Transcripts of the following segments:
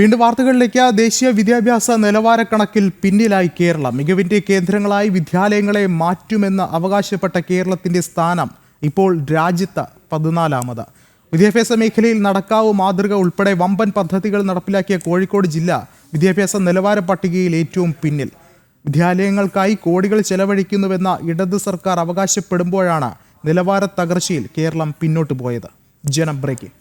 വീണ്ടും വാർത്തകളിലേക്ക് ദേശീയ വിദ്യാഭ്യാസ നിലവാര കണക്കിൽ പിന്നിലായി കേരളം. മികവിന്റെ കേന്ദ്രങ്ങളായി വിദ്യാലയങ്ങളെ മാറ്റുമെന്ന് അവകാശപ്പെട്ട കേരളത്തിന്റെ സ്ഥാനം ഇപ്പോൾ രാജ്യത്ത് പതിനാലാമത്. വിദ്യാഭ്യാസ മേഖലയിൽ നടക്കാവ് മാതൃക ഉൾപ്പെടെ വമ്പൻ പദ്ധതികൾ നടപ്പിലാക്കിയ കോഴിക്കോട് ജില്ല വിദ്യാഭ്യാസ നിലവാര പട്ടികയിൽ ഏറ്റവും പിന്നിൽ. വിദ്യാലയങ്ങൾക്കായി കോടികൾ ചെലവഴിക്കുന്നുവെന്ന ഇടത് സർക്കാർ അവകാശപ്പെടുമ്പോഴാണ് നിലവാര തകർച്ചയിൽ കേരളം പിന്നോട്ട് പോയത്. ജനം ബ്രേക്കിംഗ്.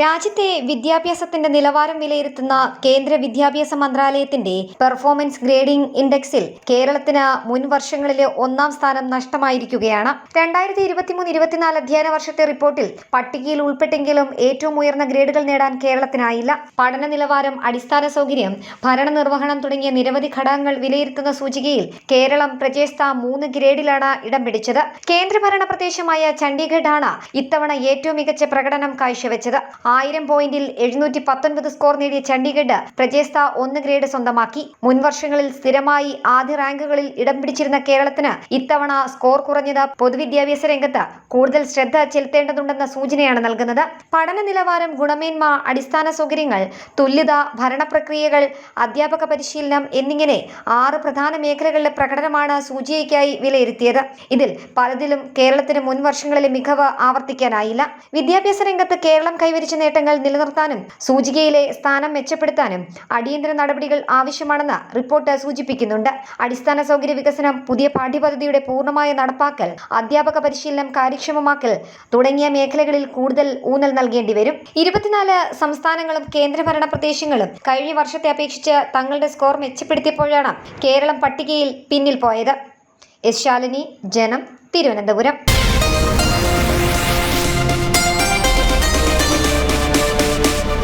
രാജ്യത്തെ വിദ്യാഭ്യാസത്തിന്റെ നിലവാരം വിലയിരുത്തുന്ന കേന്ദ്ര വിദ്യാഭ്യാസ മന്ത്രാലയത്തിന്റെ പെർഫോമൻസ് ഗ്രേഡിംഗ് ഇൻഡെക്സിൽ കേരളത്തിന് മുൻ വർഷങ്ങളിലെ ഒന്നാം സ്ഥാനം നഷ്ടമായിരിക്കുകയാണ്. രണ്ടായിരത്തി ഇരുപത്തിമൂന്ന് ഇരുപത്തിനാല് അധ്യയന വർഷത്തെ റിപ്പോർട്ടിൽ പട്ടികയിൽ ഉൾപ്പെട്ടെങ്കിലും ഏറ്റവും ഉയർന്ന ഗ്രേഡുകൾ നേടാൻ കേരളത്തിനായില്ല. പഠന നിലവാരം അടിസ്ഥാന സൗകര്യം ഭരണ നിർവഹണം തുടങ്ങിയ നിരവധി ഘടകങ്ങൾ വിലയിരുത്തുന്ന സൂചികയിൽ കേരളം പ്രജേസ്ത മൂന്ന് ഗ്രേഡിലാണ് ഇടം പിടിച്ചത്. കേന്ദ്രഭരണ പ്രദേശമായ ചണ്ഡീഗഡാണ് ഇത്തവണ ഏറ്റവും മികച്ച പ്രകടനം കാഴ്ചവെച്ചത്. ആയിരം പോയിന്റിൽ എഴുന്നൂറ്റി പത്തൊൻപത് സ്കോർ നേടിയ ചണ്ഡീഗഡ് പ്രജേസ്ത ഒന്ന് ഗ്രേഡ് സ്വന്തമാക്കി. മുൻവർഷങ്ങളിൽ സ്ഥിരമായി ആദ്യ റാങ്കുകളിൽ ഇടം പിടിച്ചിരുന്ന കേരളത്തിന് ഇത്തവണ സ്കോർ കുറഞ്ഞത് പൊതുവിദ്യാഭ്യാസ രംഗത്ത് കൂടുതൽ ശ്രദ്ധ ചെലുത്തേണ്ടതുണ്ടെന്ന സൂചനയാണ് നൽകുന്നത്. പഠന നിലവാരം ഗുണമേന്മ അടിസ്ഥാന സൗകര്യങ്ങൾ തുല്യത ഭരണ പ്രക്രിയകൾ അധ്യാപക പരിശീലനം എന്നിങ്ങനെ ആറ് പ്രധാന മേഖലകളിലെ പ്രകടനമാണ് സൂചികയ്ക്കായി വിലയിരുത്തിയത്. ഇതിൽ പലതിലും കേരളത്തിന് മുൻവർഷങ്ങളിലെ മികവ് ആവർത്തിക്കാനായില്ല. വിദ്യാഭ്യാസ രംഗത്ത് കേരളം കൈവരിച്ച നേട്ടങ്ങൾ നിലനിർത്താനും സൂചികയിലെ സ്ഥാനം മെച്ചപ്പെടുത്താനും അടിയന്തര നടപടികൾ ആവശ്യമാണെന്ന് റിപ്പോർട്ട് സൂചിപ്പിക്കുന്നുണ്ട്. അടിസ്ഥാന സൗകര്യ വികസനം പുതിയ പാഠ്യപദ്ധതിയുടെ പൂർണമായ നടപ്പാക്കൽ അധ്യാപക പരിശീലനം കാര്യക്ഷമമാക്കൽ തുടങ്ങിയ മേഖലകളിൽ കൂടുതൽ ഊന്നൽ നൽകേണ്ടി വരും. ഇരുപത്തിനാല് സംസ്ഥാനങ്ങളും കേന്ദ്രഭരണ പ്രദേശങ്ങളും കഴിഞ്ഞ വർഷത്തെ അപേക്ഷിച്ച് തങ്ങളുടെ സ്കോർ മെച്ചപ്പെടുത്തിയപ്പോഴാണ് കേരളം പട്ടികയിൽ പിന്നിൽ പോയത്. എസ് ശാലിനി ജനം തിരുവനന്തപുരം.